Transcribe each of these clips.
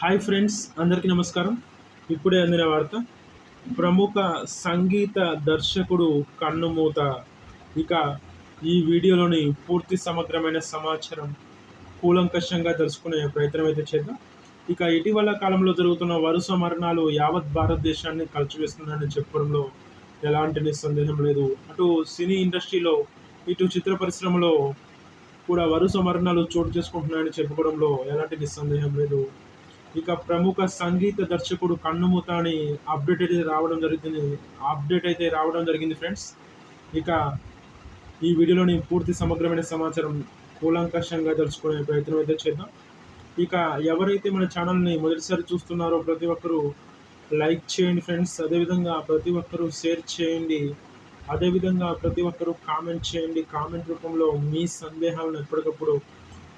Hi friends అందరికీ నమస్కారం. ఇప్పుడే అందిన వార్త ప్రముఖ సంగీత దర్శకుడు కన్నుమూత. ఇక ఈ వీడియోలోని పూర్తి సమగ్రమైన సమాచారం కూలంకషంగా తెలుసుకునే ప్రయత్నం అయితే చేద్దాం. ఇక ఇటీవల కాలంలో జరుగుతున్న వరుస మరణాలు యావత్ భారతదేశాన్ని కలిచివేస్తున్నాయని చెప్పడంలో ఎలాంటి నిస్సందేహం లేదు. అటు సినీ ఇండస్ట్రీలో ఇటు చిత్ర పరిశ్రమలో కూడా వరుస మరణాలు చోటు చేసుకుంటున్నాయని చెప్పుకోవడంలో ఎలాంటి నిస్సందేహం లేదు. ఇక ప్రముఖ సంగీత దర్శకుడు కన్నుమూత అని అప్డేట్ అయితే రావడం జరిగింది. అప్డేట్ అయితే రావడం జరిగింది ఫ్రెండ్స్. ఇక ఈ వీడియోలోని పూర్తి సమగ్రమైన సమాచారం కూలంకషంగా తెలుసుకునే ప్రయత్నం అయితే చేద్దాం. ఇక ఎవరైతే మన ఛానల్ని మొదటిసారి చూస్తున్నారో ప్రతి ఒక్కరూ లైక్ చేయండి ఫ్రెండ్స్. అదేవిధంగా ప్రతి ఒక్కరూ షేర్ చేయండి. అదేవిధంగా ప్రతి ఒక్కరూ కామెంట్ చేయండి. కామెంట్ రూపంలో మీ సందేహాలను ఎప్పటికప్పుడు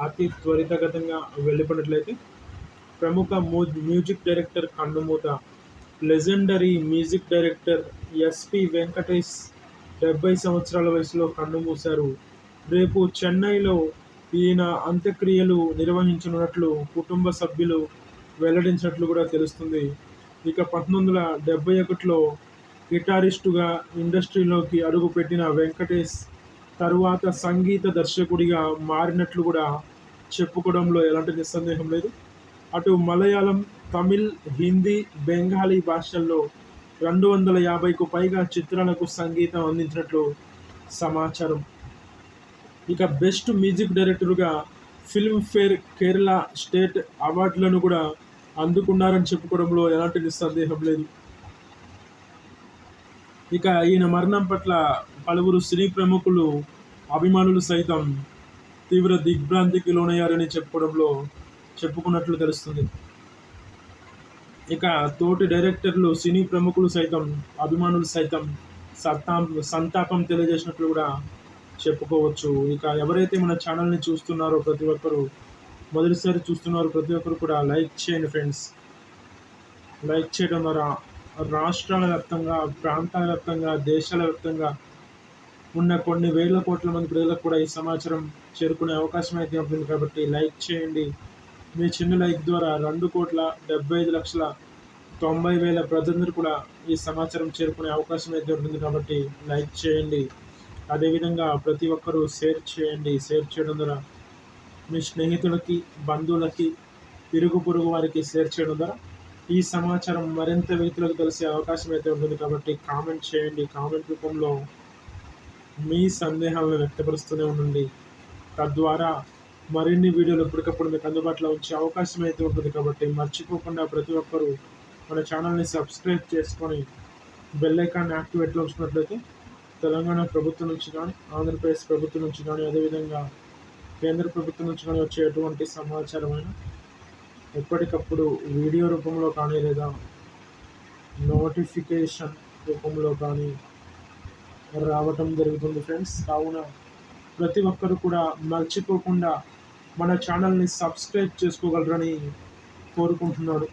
అతి త్వరితగతంగా వెళ్ళిపోయినట్లయితే ప్రముఖ music director కన్నుమూత legendary music director SP Venkatesh డెబ్బై సంవత్సరాల వయసులో కన్నుమూశారు రేపు చెన్నైలో ఈయన అంత్యక్రియలు నిర్వహించనున్నట్లు కుటుంబ సభ్యులు వెల్లడించినట్లు కూడా తెలుస్తుంది. ఇక పంతొమ్మిది వందల డెబ్బై ఒకటిలో గిటారిస్టుగా ఇండస్ట్రీలోకి అడుగుపెట్టిన వెంకటేష్ తరువాత సంగీత దర్శకుడిగా మారినట్లు కూడా చెప్పుకోవడంలో ఎలాంటి నిస్సందేహం లేదు. అటు మలయాళం తమిళ్ హిందీ బెంగాలీ భాషల్లో రెండు వందల యాభైకు పైగా చిత్రాలకు సంగీతం అందించినట్లు సమాచారం. ఇక బెస్ట్ మ్యూజిక్ డైరెక్టర్గా ఫిల్మ్ఫేర్ కేరళ స్టేట్ అవార్డులను కూడా అందుకున్నారని చెప్పుకోవడంలో ఎలాంటి నిస్సందేహం లేదు. ఇక ఈయన మరణం పట్ల పలువురు సినీ ప్రముఖులు అభిమానులు సైతం తీవ్ర దిగ్భ్రాంతికి లోనయ్యారని చెప్పడంలో చెప్పుకున్నట్లు తెలుస్తుంది. ఇక తోటి డైరెక్టర్లు సినీ ప్రముఖులు సైతం అభిమానులు సైతం సత్తా సంతాపం తెలియజేసినట్లు కూడా చెప్పుకోవచ్చు. ఇక ఎవరైతే మన ఛానల్ని చూస్తున్నారో ప్రతి ఒక్కరు మొదటిసారి చూస్తున్నారో ప్రతి ఒక్కరు కూడా లైక్ చేయండి ఫ్రెండ్స్. లైక్ చేయడం ద్వారా రాష్ట్రాల వ్యాప్తంగా ప్రాంతాల వ్యాప్తంగా దేశాల వ్యాప్తంగా ఉన్న కొన్ని వేల కోట్ల మంది ప్రజలకు కూడా ఈ సమాచారం చేరుకునే అవకాశం అయితే ఉంటుంది. కాబట్టి లైక్ చేయండి. మీ చిన్న లైక్ ద్వారా రెండు కోట్ల డెబ్బై ఐదు లక్షల తొంభై వేల ప్రజలందరూ కూడా ఈ సమాచారం చేరుకునే అవకాశం అయితే ఉంటుంది. కాబట్టి లైక్ చేయండి. అదేవిధంగా ప్రతి ఒక్కరూ షేర్ చేయండి. షేర్ చేయడం ద్వారా మీ స్నేహితులకి బంధువులకి ఇరుగు పొరుగు వారికి షేర్ చేయడం ద్వారా ఈ సమాచారం మరింత వ్యక్తులకు తెలిసే అవకాశం అయితే ఉంటుంది కాబట్టి కామెంట్ చేయండి. కామెంట్ రూపంలో మీ సందేహాలను వ్యక్తపరుస్తూనే ఉండండి. తద్వారా మరిన్ని వీడియోలు ఎప్పటికప్పుడు మీకు అందుబాటులో ఉంచే అవకాశం అయితే ఉంటుంది కాబట్టి మర్చిపోకుండా ప్రతి ఒక్కరూ మన ఛానల్ని సబ్స్క్రైబ్ చేసుకొని బెల్ ఐకాన్ యాక్టివేట్లో ఉంచుకున్నట్లయితే తెలంగాణ ప్రభుత్వం నుంచి కానీ ఆంధ్రప్రదేశ్ ప్రభుత్వం నుంచి కానీ అదేవిధంగా కేంద్ర ప్రభుత్వం నుంచి కానీ వచ్చే ఎటువంటి సమాచారమైన ఎప్పటికప్పుడు వీడియో రూపంలో కానీ లేదా నోటిఫికేషన్ రూపంలో కానీ రావటం జరుగుతుంది ఫ్రెండ్స్. కావున ప్రతి ఒక్కరు కూడా మర్చిపోకుండా మన ఛానల్ని సబ్స్క్రైబ్ చేసుకోగలరని కోరుకుంటున్నాడు.